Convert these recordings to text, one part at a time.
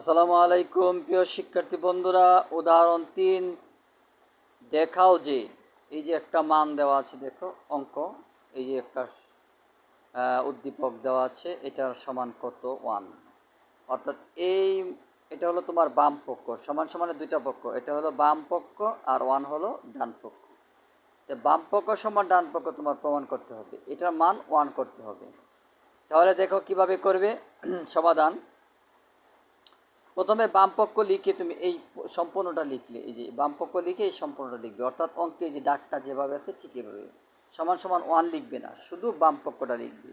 আসসালামু আলাইকুম, প্রিয় শিক্ষার্থী বন্ধুরা। উদাহরণ তিন, দেখাও যে, এই যে একটা মান দেওয়া আছে, দেখো, অঙ্ক। এই যে একটা উদ্দীপক দেওয়া আছে, এটার সমান কত? ওয়ান। অর্থাৎ এই, এটা হলো তোমার বাম পক্ষ। সমান সমানে দুইটা পক্ষ। এটা হলো বাম পক্ষ আর ওয়ান হলো ডান পক্ষ। তো বাম পক্ষ সমান ডান পক্ষ তোমার প্রমাণ করতে হবে। এটার মান ওয়ান করতে হবে। তাহলে দেখো কীভাবে করবে? সমাধান। প্রথমে বাম পক্ষ লিখে তুমি এই সম্পূর্ণটা লিখলে, এই যে বাম পক্ষ লিখে এই সম্পূর্ণটা লিখবে। অর্থাৎ অঙ্কে যে ডাকটা যেভাবে আছে ঠিক এভাবে। সমান সমান ওয়ান লিখবে না, শুধু বাম পক্ষটা লিখবে।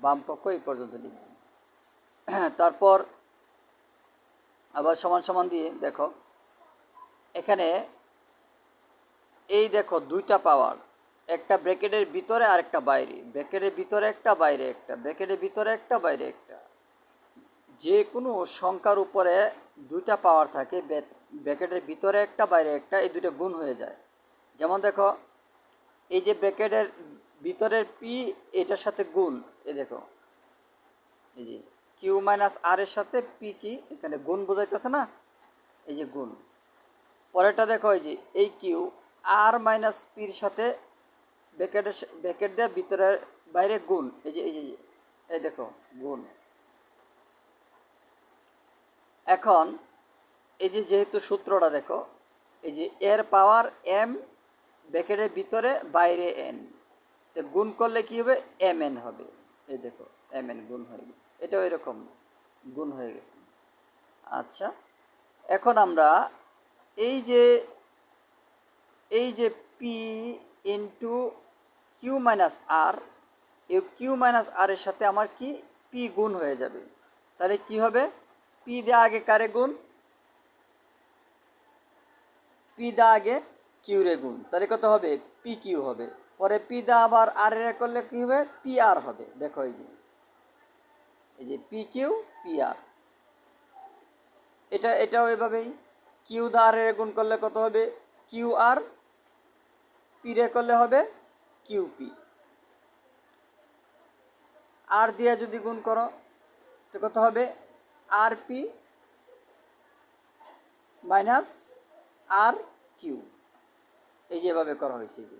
বাম পক্ষ এই পর্যন্ত লিখবে। তারপর আবার সমান সমান দিয়ে দেখো, এখানে এই দেখো দুইটা পাওয়ার একটা ব্র্যাকেটের ভিতরে আর একটা বাইরে। ব্র্যাকেটের ভিতরে একটা, বাইরে একটা। ব্র্যাকেটের ভিতরে একটা, বাইরে একটা। যে কোনো সংখ্যার উপরে দুইটা পাওয়ার থাকে ব্র্যাকেটের ভিতরে একটা বাইরে একটা এই দুইটা গুণ হয়ে যায়। যেমন দেখো এই যে ব্র্যাকেটের ভিতরের পি এটার সাথে গুণ এই দেখো। এই যে কিউ মাইনাস আর এর সাথে পি কি? এখানে গুণ বোঝাইতেছে না? এই যে গুণ। পরেরটা দেখো এই যে এই কিউ আর মাইনাস পির সাথে ব্র্যাকেটের সা- ব্র্যাকেট দিয়ে ভিতরের বাইরে গুণ। এই যে এই যে, এই দেখো গুণ। এখন, এই যে যেহেতু সূত্রটা দেখো, এই যে এর পাওয়ার এম ব্যাকেটের ভিতরে, বাইরে এন তো গুণ করলে কি হবে? এম এন হবে। এই দেখো এম এন গুণ হয়ে গেছে। এটাও এরকম গুণ হয়ে গেছে। আচ্ছা এখন আমরা এই যে এই যে পি ইন্টু কিউ মাইনাস আর এই কিউ মাইনাস আর এর সাথে আমার কি? পি গুণ হয়ে যাবে। তাহলে কি হবে? পি দেওয়া আগে কারে গুণ? পি দা আগে কিউ রে গুণ। তাহলে কত হবে? পি কিউ হবে। পরে পি দা আবার আর এ করলে কি হবে? পি আর হবে। দেখো এই যে। এই যে পি কিউ, পি আর। এটা, এটাও এভাবেই। কিউ দা আর এ গুণ করলে কত হবে? কিউ আর। পি রে করলে হবে? Q P. আর দিয়ে যদি গুণ করো, তো কত হবে? আর পি মাইনাস আর কিউ এই যেভাবে করা হয়েছে যে।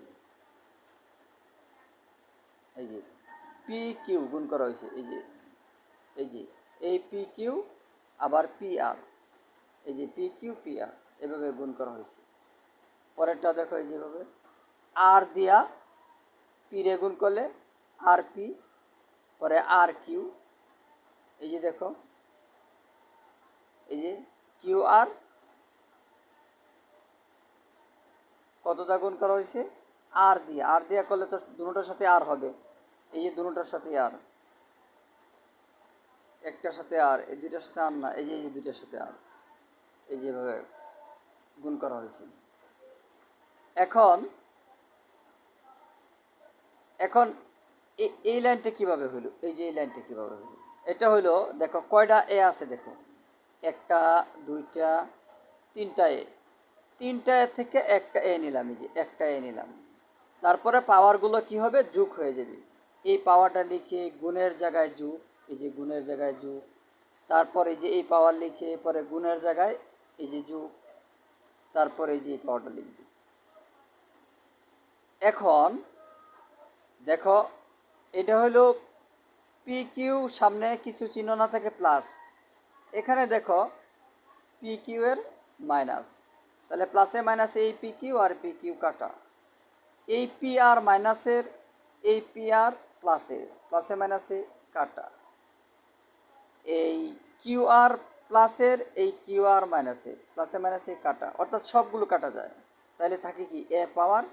এই যে পি কিউ গুণ করা হয়েছে, এই যে এই যে, এই পি কিউ আবার পি আর এই যে পি কিউ পি আর এভাবে গুণ করা হয়েছে। পরেরটা দেখো, এই যেভাবে আর দিয়া পি রে গুণ করলে আর পি পরে আর কিউ এই যে দেখো এই যে কিউ আর কতটা গুণ করা হয়েছে? আর দিয়ে আর দিয়ে করলে তো দুটোটার সাথে আর হবে। এই যে দুটোটার সাথে আর। একটার সাথে আর, এই দুইটার সাথে আর না, এই যে এই যে দুইটার সাথে আর। এই যেভাবে গুণ করা হয়েছে। এখন এখন এই লাইনটা কীভাবে হলো? এই যে এই লাইনটা কীভাবে হলো? এটা হলো, দেখো, কয়টা এ আছে, দেখো। একটা, দুইটা, তিনটা এ। তিনটা এ থেকে একটা এ নিলাম, এই যে একটা এ নিলাম। তারপরে পাওয়ারগুলো কি হবে? যোগ হয়ে যাবে। এই পাওয়ারটা লিখে গুণের জায়গায় যোগ, এই যে গুণের জায়গায় যোগ। তারপর এই যে এই পাওয়ার লিখে পরে গুণের জায়গায় এই যে যুগ। তারপরে এই যে এই পাওয়ারটা লিখবে। এখন দেখো, এটা হলো পি কিউ সামনে কিছু চিহ্ন না থাকে প্লাস এখানে দেখো পি কিউ এর মাইনাস তাহলে প্লাসে মাইনাসে এই পি কিউ আর পি কিউ কাটা। এই পি আর মাইনাসের এই পি আর প্লাসের প্লাসে মাইনাসে কাটা। এই কিউ আর প্লাসের এই কিউ আর মাইনাসে প্লাসে মাইনাসে কাটা। অর্থাৎ সবগুলো কাটা যায়। তাহলে থাকে কি? এ পাওয়ার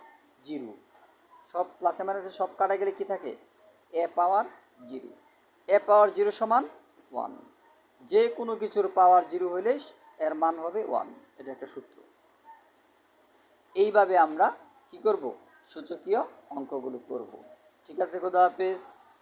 জিরো সব প্লাসে মাইনাসে সব কাটা গেলে কি থাকে? A power zero A power zero সমান ওয়ান যে কোনো কিছুর পাওয়ার জিরো হলে এর মান হবে ওয়ান এটা একটা সূত্র। এইভাবে আমরা কি করব? সূচকীয় অঙ্কগুলো করব। ঠিক আছে, খোদা হাফেজ।